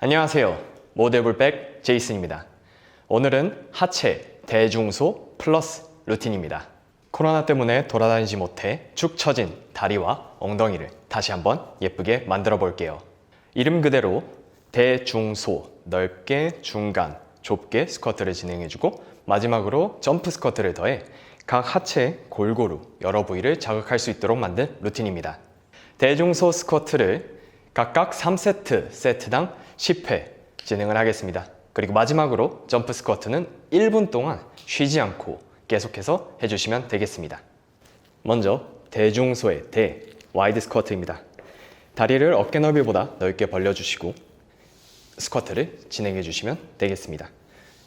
안녕하세요. 모델불백 제이슨입니다. 오늘은 하체, 대중소 플러스 루틴입니다. 코로나 때문에 돌아다니지 못해 축 처진 다리와 엉덩이를 다시 한번 예쁘게 만들어 볼게요. 이름 그대로 대중소, 넓게, 중간, 좁게 스쿼트를 진행해주고 마지막으로 점프 스쿼트를 더해 각 하체 골고루 여러 부위를 자극할 수 있도록 만든 루틴입니다. 대중소 스쿼트를 각각 3세트, 세트당 10회 진행을 하겠습니다. 그리고 마지막으로 점프 스쿼트는 1분 동안 쉬지 않고 계속해서 해주시면 되겠습니다. 먼저 대중소의 대 와이드 스쿼트입니다. 다리를 어깨 넓이보다 넓게 벌려주시고 스쿼트를 진행해 주시면 되겠습니다.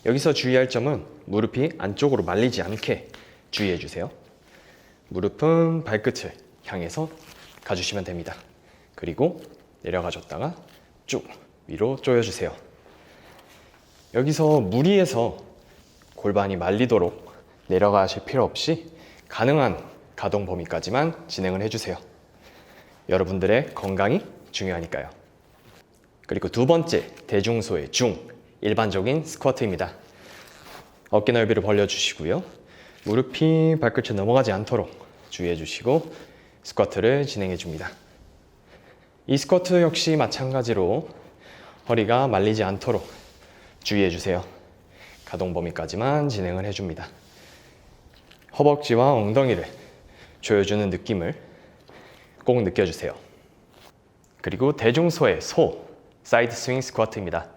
여기서 주의할 점은 무릎이 안쪽으로 말리지 않게 주의해 주세요. 무릎은 발끝을 향해서 가주시면 됩니다. 그리고 내려가 줬다가 쭉 위로 조여주세요. 여기서 무리해서 골반이 말리도록 내려가실 필요 없이 가능한 가동 범위까지만 진행을 해주세요. 여러분들의 건강이 중요하니까요. 그리고 두 번째 대중소의 중 일반적인 스쿼트입니다. 어깨 넓이를 벌려주시고요. 무릎이 발끝을 넘어가지 않도록 주의해 주시고 스쿼트를 진행해 줍니다. 이 스쿼트 역시 마찬가지로 허리가 말리지 않도록 주의해 주세요. 가동 범위까지만 진행을 해줍니다. 허벅지와 엉덩이를 조여주는 느낌을 꼭 느껴주세요. 그리고 대중소의 소, 사이드 스윙 스쿼트입니다.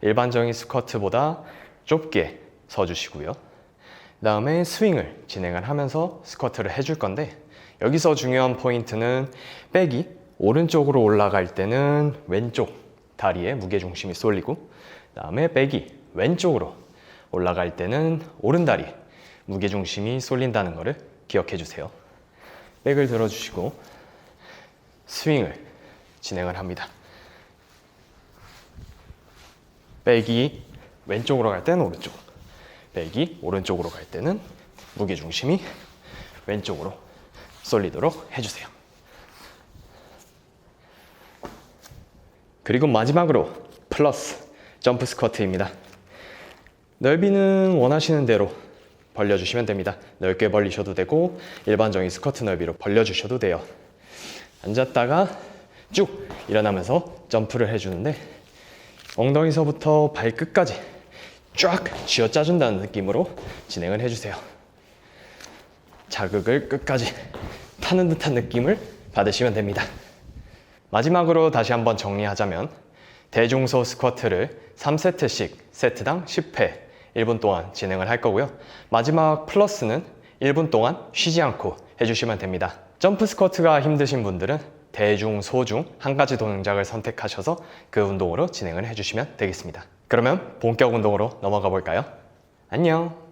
일반적인 스쿼트보다 좁게 서주시고요. 그 다음에 스윙을 진행을 하면서 스쿼트를 해줄 건데 여기서 중요한 포인트는 백이 오른쪽으로 올라갈 때는 왼쪽 다리에 무게중심이 쏠리고 그 다음에 백이 왼쪽으로 올라갈 때는 오른 다리에 무게중심이 쏠린다는 것을 기억해 주세요. 백을 들어주시고 스윙을 진행을 합니다. 백이 왼쪽으로 갈 때는 오른쪽, 백이 오른쪽으로 갈 때는 무게 중심이 왼쪽으로 쏠리도록 해주세요. 그리고 마지막으로 플러스 점프 스쿼트입니다. 넓이는 원하시는 대로 벌려주시면 됩니다. 넓게 벌리셔도 되고 일반적인 스쿼트 넓이로 벌려주셔도 돼요. 앉았다가 쭉 일어나면서 점프를 해주는데 엉덩이서부터 발끝까지 쫙 쥐어 짜준다는 느낌으로 진행을 해주세요. 자극을 끝까지 타는 듯한 느낌을 받으시면 됩니다. 마지막으로 다시 한번 정리하자면 대중소 스쿼트를 3세트씩 세트당 10회 1분 동안 진행을 할 거고요. 마지막 플러스는 1분 동안 쉬지 않고 해주시면 됩니다. 점프 스쿼트가 힘드신 분들은 대중, 소중 한 가지 동작을 선택하셔서 그 운동으로 진행을 해주시면 되겠습니다. 그러면 본격 운동으로 넘어가 볼까요? 안녕!